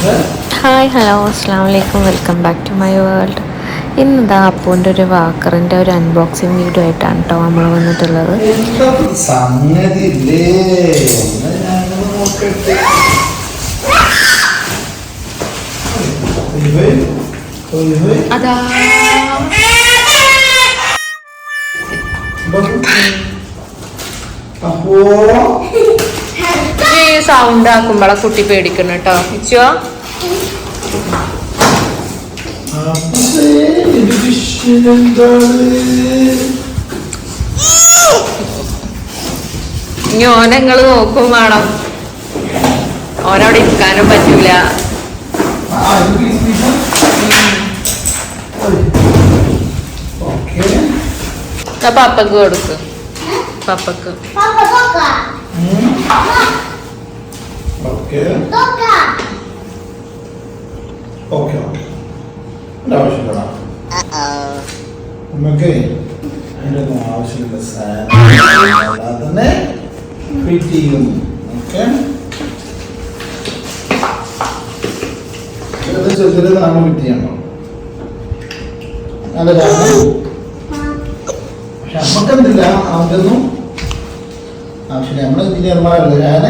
Hi hello അസ്സാം വലൈക്കും welcome back to my world ഇന്നിതാ അപ്പൂന്റെ ഒരു വാക്കറിന്റെ ഒരു അൺബോക്സിങ് വീഡിയോ ആയിട്ടാണ് കേട്ടോ നമ്മൾ വന്നിട്ടുള്ളത്. അപ്പോ ഇല്ലേ ഒന്ന് ഞാനൊന്ന് നോക്കട്ടെ ഒലിവ്, ഒലിവ്. അതാ അപ്പോ ഈ സൗണ്ട് ആക്കുമ്പോളെ കുട്ടി പേടിക്കണം കേട്ടോ ഇച്ചോ? ഇനി ഓനെ നോക്കും വേണം. ഓനവിടെ ഇരിക്കാനും പറ്റൂല. പപ്പക്ക്. കൊടുക്കും. പപ്പക്ക്. ഓക്കേ! ഓക്കെ ഓക്കെ ആവശ്യമില്ലടാ നമുക്ക് അതിന്റെ ഒന്നും ആവശ്യമില്ല സാധനം തന്നെ ഫിറ്റ് ചെയ്യും ഓക്കെ ചെറുത് നമ്മൾ ഫിറ്റ് ചെയ്യണം കാരണം പക്ഷെ നമുക്കെന്തില്ല ആവശ്യമില്ല നമ്മൾ എഞ്ചിനീയർമാരല്ല ഞാൻ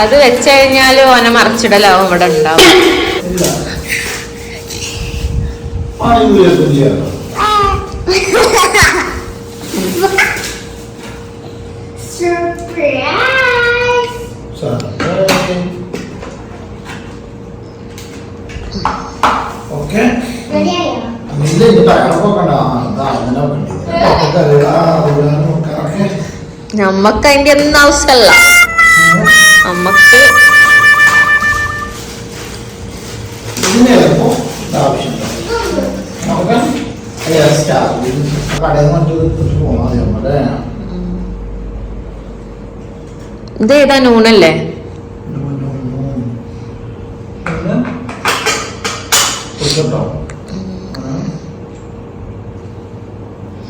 അത് വെച്ച് കഴിഞ്ഞാൽ ഓനെ മറച്ചിടലാവും ഇവിടെ ഉണ്ടാവും. ഇതാ, അങ്ങനെ. നമ്മക്ക് അതിന്റെ ഒന്നും ആവശ്യമല്ല നമ്മക്ക് ഇത് ഏതാ നൂണല്ലേ കേട്ടോ ഹെയർ സ്റ്റാർ കടയിൽ നിന്ന് മറ്റു ഇട്ടിട്ട് പോകാം മതി നമ്മുടെ ഇത് ഏതാ നൂണല്ലേ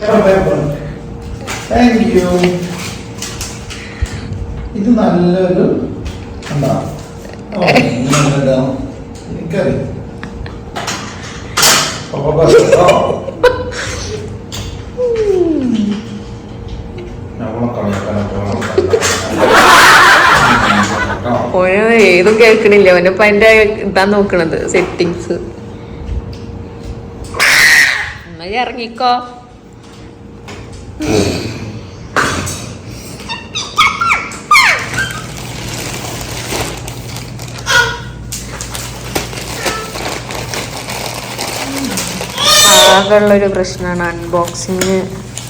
കൊടുക്കട്ടോ താങ്ക് യു ഇത് നല്ലൊരു എന്താ ഏതും കേൾക്കണില്ല. ഓനിപ്പ എന്റെ ഇതാ നോക്കണത് സെറ്റിങ്സ് ഇറങ്ങിക്കോ. ആകെയുള്ളൊരു പ്രശ്നമാണ് അൺബോക്സിങ്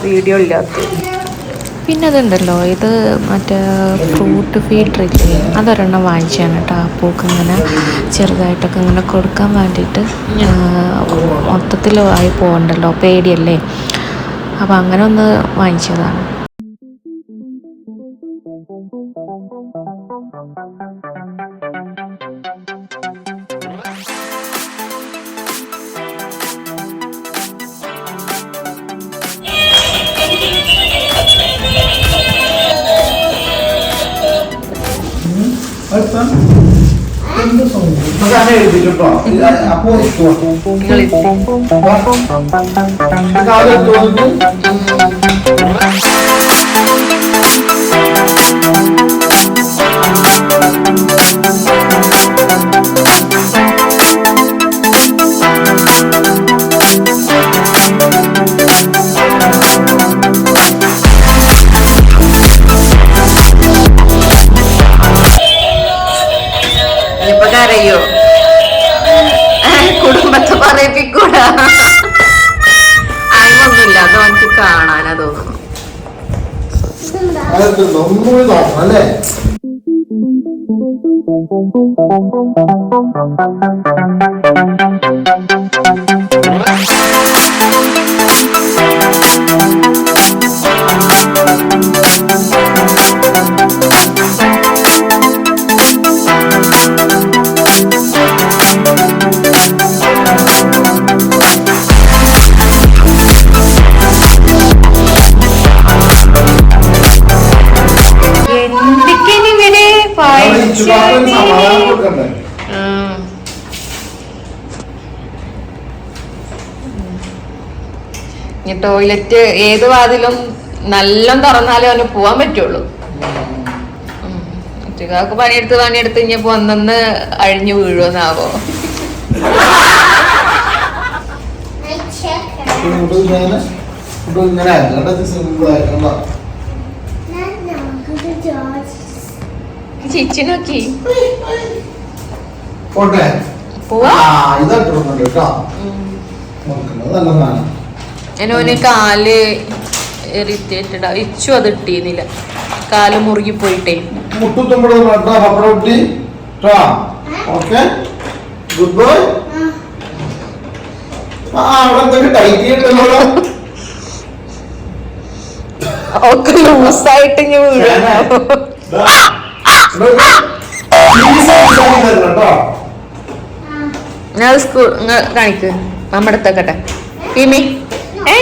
വീഡിയോ ഇല്ലാത്തത്. പിന്നെ അതുണ്ടല്ലോ ഇത് മറ്റേ ഫ്രൂട്ട് ഫീഡർ ഇല്ലേ? അതൊരെണ്ണം വാങ്ങിച്ചാണ് കേട്ടോ പൂക്ക് ഇങ്ങനെ ചെറുതായിട്ടൊക്കെ ഇങ്ങനെ കൊടുക്കാൻ വേണ്ടിയിട്ട് മൊത്തത്തിൽ ആയി പോകണ്ടല്ലോ പേടിയല്ലേ? അപ്പം അങ്ങനെ ഒന്ന് വാങ്ങിച്ചതാണ്. അപ്പോ ഒന്നുകൂടി നോക്കണം അല്ലേ Thank ഇനി ടോയ്ലറ്റ് ഏത് വാതിലും നല്ല തുറന്നാലേ അവന് പോവാൻ പറ്റുള്ളൂ. ഒറ്റക്കാക്ക് പണിയെടുത്ത് പണിയെടുത്ത് ഇനിയിപ്പോ ഒന്നൊന്ന് അഴിഞ്ഞു വീഴുമെന്നാവോ ഇങ്ങനെ സിമ്പിൾ ആയിട്ടുണ്ടോ ചിച്ചി നോക്കി പോട്ടെ ഇതായിട്ടുണ്ട് കേട്ടോ. എന്നോന് കാൽ ഇറിറ്റേറ്റഡ് ഇച്ചു അത് ഇട്ടീന്നില്ല. കാൽ മുറുകി പോയിട്ടേ. ഓക്കെ. ഗുഡ് ആ അവിടെ എന്തൊക്കെ ടൈറ്റ് ചെയ്തിട്ടുണ്ടല്ലോ ഒക്കെ ലൂസായിട്ട് ഞാൻ സ്കൂൾ കാണിക്ക് നമ്മുടെ അടുത്തേക്കട്ടെ ഇമി ഏ